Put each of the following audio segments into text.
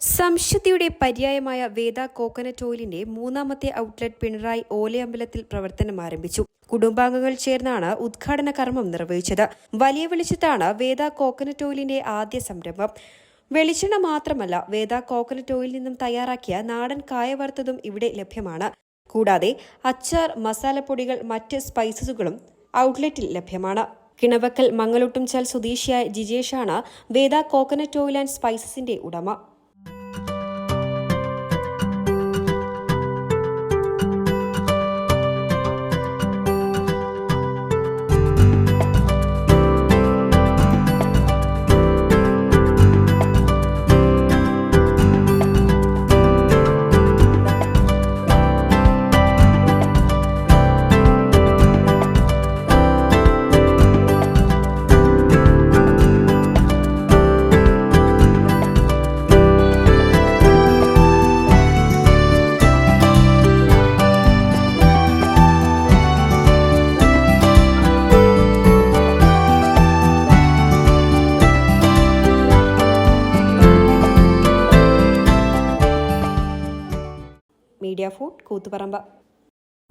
സംശുദ്ധിയുടെ പര്യായമായ വേദ coconut ഓയിലിന്റെ മൂന്നാമത്തെ outlet Pinarayi ഓലയമ്പലത്തിൽ പ്രവർത്തനം ആരംഭിച്ചു. കുടുംബാംഗങ്ങൾ ചേർന്നാണ് ഉദ്ഘാടന കർമ്മം നിർവഹിച്ചത്. വലിയ വെളിച്ചത്താണ് വേദ കോക്കനട്ട് ഓയിലിന്റെ ആദ്യ സംരംഭം. വെളിച്ചെണ്ണ മാത്രമല്ല വേദ കോക്കനട്ട് ഓയിൽ നിന്നും തയ്യാറാക്കിയ നാടൻ കായ വറുത്തതും ഇവിടെ ലഭ്യമാണ്. കൂടാതെ അച്ചാർ മസാലപ്പൊടികൾ മറ്റ് സ്പൈസസുകളും ഔട്ട്ലെറ്റിൽ ലഭ്യമാണ്. കിണവക്കൽ മംഗലൊട്ടുംചാൽ സ്വദേശിയായ ജിജേഷാണ് വേദ കോക്കനട്ട് ഓയിൽ ആൻഡ് സ്പൈസസിന്റെ ഉടമ. Media food Koothuparamba.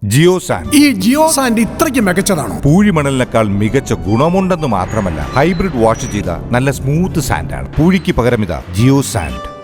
Geo sand ഈ ജിയോ സാൻഡ് ഇത്രയ്ക്ക് മികച്ചതാണോ? പൂഴിമണലിനേക്കാൾ മികച്ച ഗുണമുണ്ടെന്ന് മാത്രമല്ല ഹൈബ്രിഡ് വാഷ് ചെയ്ത നല്ല സ്മൂത്ത് സാൻഡാണ്. പൂഴിക്ക് പകരം ഇതാ ജിയോ സാൻഡ്.